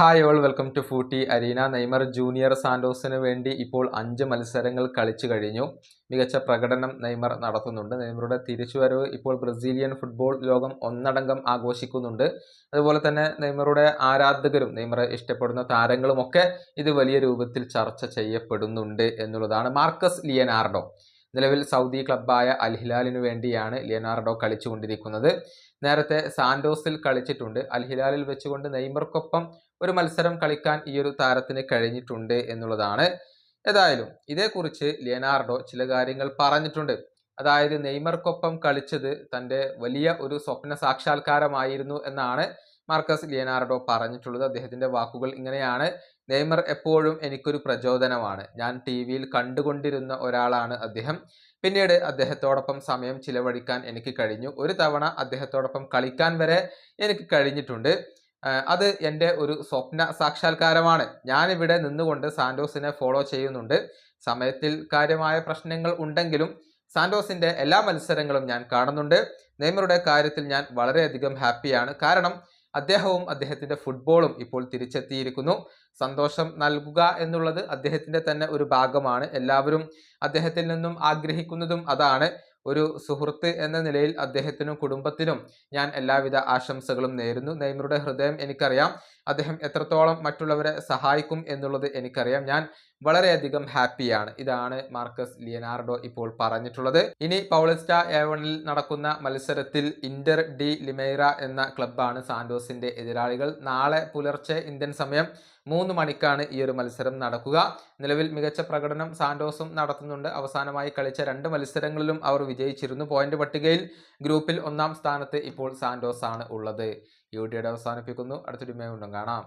Hi all welcome to footy arena Neymar junior സാന്റോസിന് വേണ്ടി ഇപ്പോൾ അഞ്ച് മത്സരങ്ങൾ കളിച്ചു കഴിഞ്ഞു. മികച്ച പ്രകടനം നെയ്മർ നടത്തുന്നുണ്ട്. നെയ്മറുടെ തിരിച്ചുവരവ് ഇപ്പോൾ ബ്രസീലിയൻ ഫുട്ബോൾ ലോകം ഒന്നടങ്കം ആഘോഷിക്കുന്നുണ്ട്. അതുപോലെ തന്നെ നെയ്മറുടെ ആരാധകരും നെയ്മറെ ഇഷ്ടപ്പെടുന്ന താരങ്ങളുമൊക്കെ ഇത് വലിയ രൂപത്തിൽ ചർച്ച ചെയ്യപ്പെടുന്നുണ്ട് എന്നുള്ളതാണ് മാർക്കസ് ലിയനാർഡോ. നിലവിൽ സൗദി ക്ലബ്ബായ അൽ ഹിലാലിനു വേണ്ടിയാണ് ലിയനാർഡോ കളിച്ചുകൊണ്ടിരിക്കുന്നത്. നേരത്തെ സാൻഡോസിൽ കളിച്ചിട്ടുണ്ട്. അൽ ഹിലാലിൽ വെച്ചുകൊണ്ട് നെയ്മർക്കൊപ്പം ഒരു മത്സരം കളിക്കാൻ ഈ ഒരു താരത്തിന് കഴിഞ്ഞിട്ടുണ്ട് എന്നുള്ളതാണ്. ഏതായാലും ഇതേക്കുറിച്ച് ലിയനാർഡോ ചില കാര്യങ്ങൾ പറഞ്ഞിട്ടുണ്ട്. അതായത് നെയ്മർക്കൊപ്പം കളിച്ചത് തന്റെ വലിയ ഒരു സ്വപ്ന സാക്ഷാത്കാരമായിരുന്നു എന്നാണ് മാർക്കസ് ലിയനാർഡോ പറഞ്ഞിട്ടുള്ളത് അദ്ദേഹത്തിന്റെ വാക്കുകൾ ഇങ്ങനെയാണ്. നെയ്മർ എപ്പോഴും എനിക്കൊരു പ്രചോദനമാണ്. ഞാൻ ടി വിയിൽ കണ്ടുകൊണ്ടിരുന്ന ഒരാളാണ് അദ്ദേഹം. പിന്നീട് അദ്ദേഹത്തോടൊപ്പം സമയം ചിലവഴിക്കാൻ എനിക്ക് കഴിഞ്ഞു. ഒരു തവണ അദ്ദേഹത്തോടൊപ്പം കളിക്കാൻ വരെ എനിക്ക് കഴിഞ്ഞിട്ടുണ്ട്. അത് എന്റെ ഒരു സ്വപ്ന സാക്ഷാത്കാരമാണ്. ഞാനിവിടെ നിന്നുകൊണ്ട് സാന്റോസിനെ ഫോളോ ചെയ്യുന്നുണ്ട്. സമയത്തിൽ കാര്യമായ പ്രശ്നങ്ങൾ ഉണ്ടെങ്കിലും സാന്റോസിന്റെ എല്ലാ മത്സരങ്ങളും ഞാൻ കാണുന്നുണ്ട്. നെയ്മറുടെ കാര്യത്തിൽ ഞാൻ വളരെയധികം ഹാപ്പിയാണ്. കാരണം അദ്ദേഹവും അദ്ദേഹത്തിന്റെ ഫുട്ബോളും ഇപ്പോൾ തിരിച്ചെത്തിയിരിക്കുന്നു. സന്തോഷം നൽകുക എന്നുള്ളത് അദ്ദേഹത്തിന്റെ തന്നെ ഒരു ഭാഗമാണ്. എല്ലാവരും അദ്ദേഹത്തിൽ നിന്നും ആഗ്രഹിക്കുന്നതും അതാണ്. ഒരു സുഹൃത്ത് എന്ന നിലയിൽ അദ്ദേഹത്തിനും കുടുംബത്തിനും ഞാൻ എല്ലാവിധ ആശംസകളും നേരുന്നു. നെയ്മറുടെ ഹൃദയം എനിക്കറിയാം. അദ്ദേഹം എത്രത്തോളം മറ്റുള്ളവരെ സഹായിക്കും എന്നുള്ളത് എനിക്കറിയാം. ഞാൻ വളരെയധികം ഹാപ്പിയാണ്. ഇതാണ് മാർക്കസ് ലിയനാർഡോ ഇപ്പോൾ പറഞ്ഞിട്ടുള്ളത്. ഇനി പൗളിസ്റ്റ ഏവണിൽ നടക്കുന്ന മത്സരത്തിൽ ഇന്റർ ഡി ലിമേറ എന്ന ക്ലബ്ബാണ് സാന്റോസിന്റെ എതിരാളികൾ. നാളെ പുലർച്ചെ ഇന്ത്യൻ സമയം മൂന്ന് മണിക്കാണ് ഈ ഒരു മത്സരം നടക്കുക. നിലവിൽ മികച്ച പ്രകടനം സാന്റോസും നടത്തുന്നുണ്ട്. അവസാനമായി കളിച്ച രണ്ട് മത്സരങ്ങളിലും അവർ വിജയിച്ചിരുന്നു. പോയിന്റ് പട്ടികയിൽ ഗ്രൂപ്പിൽ ഒന്നാം സ്ഥാനത്ത് ഇപ്പോൾ സാന്റോസ് ആണ് ഉള്ളത്. യു ഡിയുടെ അവസാനിപ്പിക്കുന്നു. അടുത്തൊരു മേ കാണാം